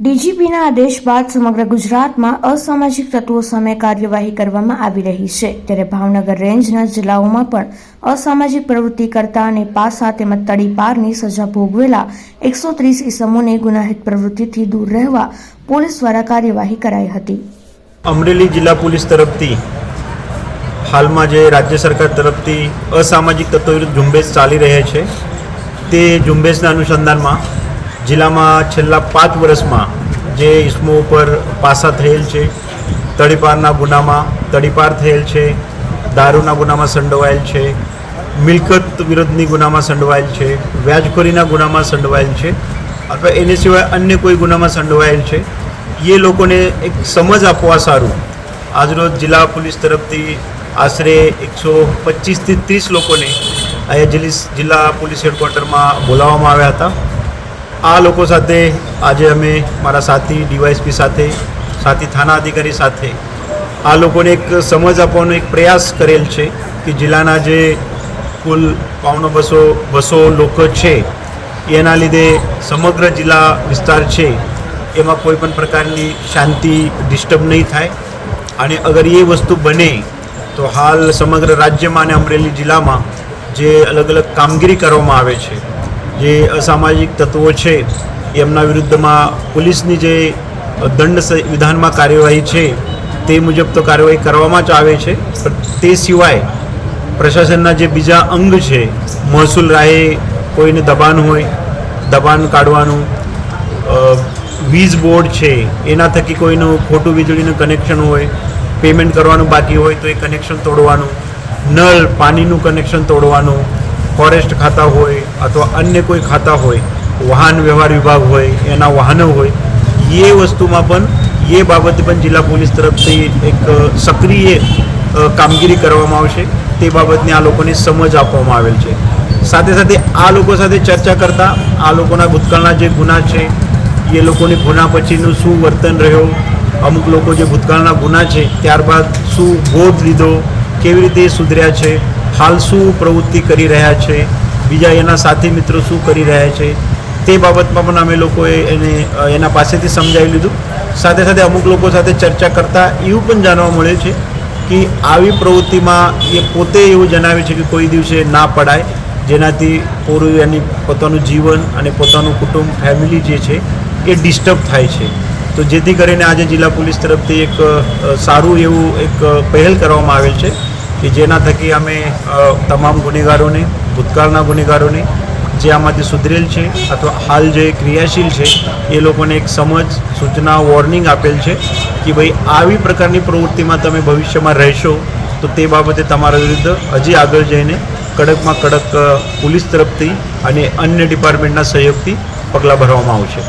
ડીજીપીના આદેશ બાદ સમગ્ર ગુજરાતમાં અસામાજિક તત્વો સામે કાર્યવાહી કરવામાં આવી રહી છે. ત્યારે ભાવનગર રેન્જના જિલ્લાઓમાં પણ અસામાજિક પ્રવૃત્તિ કરતા અને પાસા તેમજ તડીપારની સજા ભોગવેલા એકસો ત્રીસ ઇસમોને ગુનાહિત પ્રવૃત્તિથી દૂર રહેવા પોલીસ દ્વારા કાર્યવાહી કરાઈ હતી. અમરેલી જિલ્લા પોલીસ તરફથી હાલમાં જે રાજ્ય સરકાર તરફથી અસામાજિક તત્વો ઝુંબેશ ચાલી રહે છે, તે ઝુંબેશના અનુસંધાનમાં જિલ્લામાં છેલ્લા પાંચ વર્ષમાં જે ઇસમો ઉપર પાસા થયેલ છે, તડીપારના ગુનામાં તડીપાર થયેલ છે, દારૂના ગુનામાં સંડોવાયેલ છે, મિલકત વિરોધની ગુનામાં સંડોવાયેલ છે, વ્યાજખોરીના ગુનામાં સંડોવાયેલ છે, અથવા એની સિવાય અન્ય કોઈ ગુનામાં સંડોવાયેલ છે, એ લોકોને એક સમજ આપવા સારું. આજરોજ જિલ્લા પોલીસ તરફથી આશરે એકસો પચીસથી ત્રીસ લોકોને અહીંયા જિલ્લા પોલીસ હેડક્વાર્ટરમાં બોલાવવામાં આવ્યા હતા. આ લોકો સાથે આજે અમે મારા સાથી, ડીવાયસપી સાથે, સાથી થાના અધિકારી સાથે આ લોકોને એક સમજ આપવાનો એક પ્રયાસ કરેલ છે કે જિલ્લાના જે કુલ પાવનો બસો બસો લોકો છે, એના લીધે સમગ્ર જિલ્લા વિસ્તાર છે, એમાં કોઈ પણ પ્રકારની શાંતિ ડિસ્ટર્બ નહીં થાય અને અગર એ વસ્તુ બને તો હાલ સમગ્ર રાજ્યમાં અને અમરેલી જિલ્લામાં જે અલગ અલગ કામગીરી કરવામાં આવે છે જે અસામાજિક તત્વો છે, એમના વિરુદ્ધમાં પોલીસની જે દંડ વિધાનમાં કાર્યવાહી છે, તે મુજબ તો કાર્યવાહી કરવામાં જ આવે છે, પણ તે સિવાય પ્રશાસનના જે બીજા અંગ છે, મહેસૂલ રાહે કોઈને દબાણ હોય, દબાણ કાઢવાનું વીજ બોર્ડ છે, એના થકી કોઈનું ખોટું વીજળીનું કનેક્શન હોય, પેમેન્ટ કરવાનું બાકી હોય તો એ કનેક્શન તોડવાનું, નળ, પાણીનું કનેક્શન તોડવાનું ફોરેસ્ટ ખાતા હોય અથવા અન્ય કોઈ ખાતા હોય, વાહન વ્યવહાર વિભાગ હોય, એના વાહનો હોય, એ વસ્તુમાં પણ એ બાબતે પણ જિલ્લા પોલીસ તરફથી એક સક્રિય કામગીરી કરવામાં આવશે. તે બાબતની આ લોકોને સમજ આપવામાં આવેલ છે. સાથે સાથે આ લોકો સાથે ચર્ચા કરતાં આ લોકોના ભૂતકાળના જે ગુના છે, એ લોકોની ગુના પછીનું શું વર્તન રહ્યો, અમુક લોકો જે ભૂતકાળના ગુના છે, ત્યારબાદ શું બોધ લીધો, કેવી રીતે સુધર્યા છે હાલ શું પ્રવૃત્તિ કરી રહ્યા છે? બીજા એના સાથી મિત્રો શું કરી રહ્યા છે? તે બાબતમાં પણ અમે લોકોએ એને, એના પાસેથી સમજાવી લીધું. સાથે સાથે અમુક લોકો સાથે ચર્ચા કરતાં એવું પણ જાણવા મળે છે કે આવી પ્રવૃત્તિમાં એ પોતે એવું જણાવે છે કે કોઈ દિવસે ના પડાય. જેનાથી પૂરું એની પોતાનું જીવન અને પોતાનું કુટુંબ ફેમિલી જે છે, એ ડિસ્ટર્બ થાય છે. તો જેથી કરીને આજે જિલ્લા પોલીસ તરફથી એક સારું એવું એક પહેલ કરવામાં આવેલ છે. કે જેના થકી અમે તમામ ગુનેગારોને, ભૂતકાળના ગુનેગારોને, જે આમાંથી સુધરેલ છે અથવા હાલ જે ક્રિયાશીલ છે, એ લોકોને એક સમજ, સૂચના, વોર્નિંગ આપેલ છે કે ભાઈ આવી પ્રકારની પ્રવૃત્તિમાં તમે ભવિષ્યમાં રહેશો, તો તે બાબતે તમારા વિરુદ્ધ હજી આગળ જઈને કડકમાં કડક પોલીસ તરફથી અને અન્ય ડિપાર્ટમેન્ટના સહયોગથી પગલાં ભરવામાં આવશે.